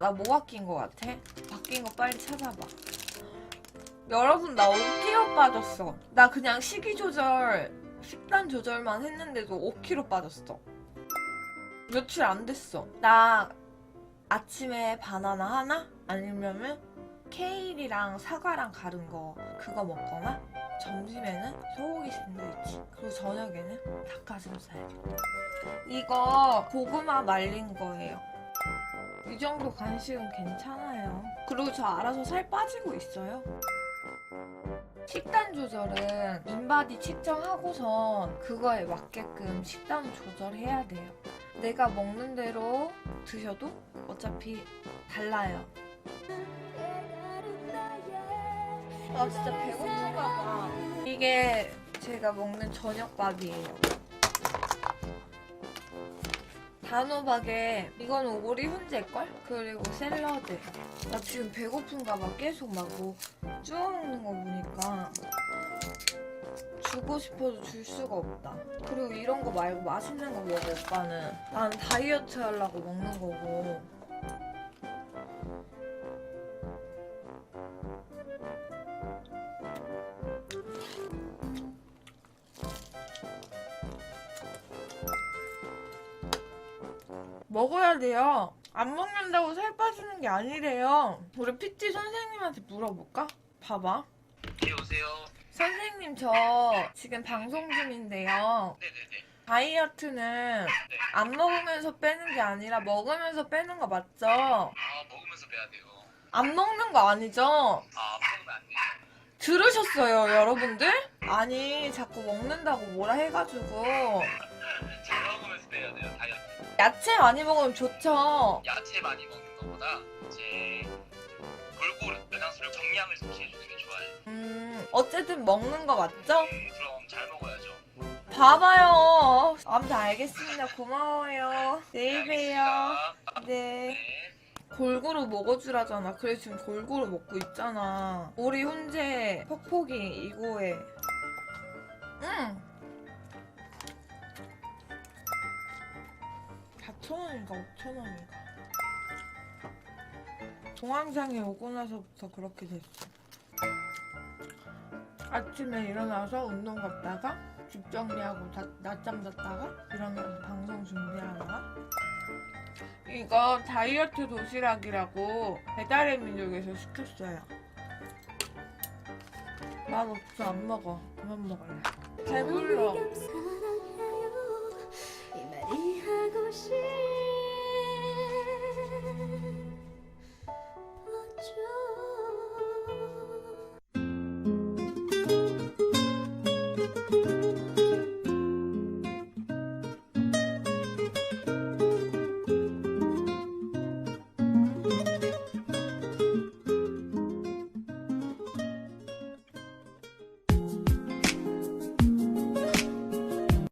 나 뭐 바뀐 거 같아? 바뀐 거 빨리 찾아봐. 여러분 나 5kg 빠졌어. 나 그냥 식이 조절, 식단 조절만 했는데도 5kg 빠졌어. 며칠 안 됐어. 나 아침에 바나나 하나? 아니면은 케일이랑 사과랑 가른 거 그거 먹거나 점심에는 소고기 샌드위치 그리고 저녁에는 닭가슴살 이거 고구마 말린 거예요 이 정도 간식은 괜찮아요 그리고 저 알아서 살 빠지고 있어요 식단 조절은 인바디 측정하고선 그거에 맞게끔 식단 조절해야 돼요 내가 먹는 대로 드셔도 어차피 달라요 아 진짜 배고픈가 봐. 이게 제가 먹는 저녁밥이에요. 단호박에 이거는 오리 훈제걸? 그리고 샐러드. 나 지금 배고픈가 봐. 계속 막 뭐 주워 먹는 거 보니까 주고 싶어도 줄 수가 없다. 그리고 이런 거 말고 맛있는 거 먹어 오빠는. 난 다이어트 하려고 먹는 거고. 먹어야 돼요. 안 먹는다고 살 빠지는 게 아니래요. 우리 PT 선생님한테 물어볼까? 봐봐. 네, 오세요. 선생님, 저 지금 방송 중인데요. 네네네. 다이어트는 네. 안 먹으면서 빼는 게 아니라 먹으면서 빼는 거 맞죠? 아, 먹으면서 빼야 돼요. 안 먹는 거 아니죠? 아, 먹으면 안 돼요. 들으셨어요, 여러분들? 아니, 자꾸 먹는다고 뭐라 해가지고. 잘 먹으면서 빼야 돼요, 다이어트. 야채 많이 먹으면 좋죠. 야채 많이 먹는 것보다 이제 골고루 영양소를 정량을 섭취해주는 게 좋아요. 음, 어쨌든 먹는 거 맞죠? 음, 그럼 잘 먹어야죠. 봐봐요. 아무튼 알겠습니다. 고마워요. 내일 봬요. 알겠습니다. 네. 네. 골고루 먹어주라잖아. 그래 지금 골고루 먹고 있잖아. 우리 훈제 퍽퍽이 이거에. 응. 4,000원인가 5,000원인가. 동항상에 오고 나서부터 그렇게 됐어. 아침에 일어나서 운동 갔다가 집 정리하고 자- 낮잠 잤다가 일어나서 방송 준비하다가 이거 다이어트 도시락이라고 배달의 민족에서 시켰어요. 맛 없어 안 먹어. 그만 먹을래. 배불러. 心。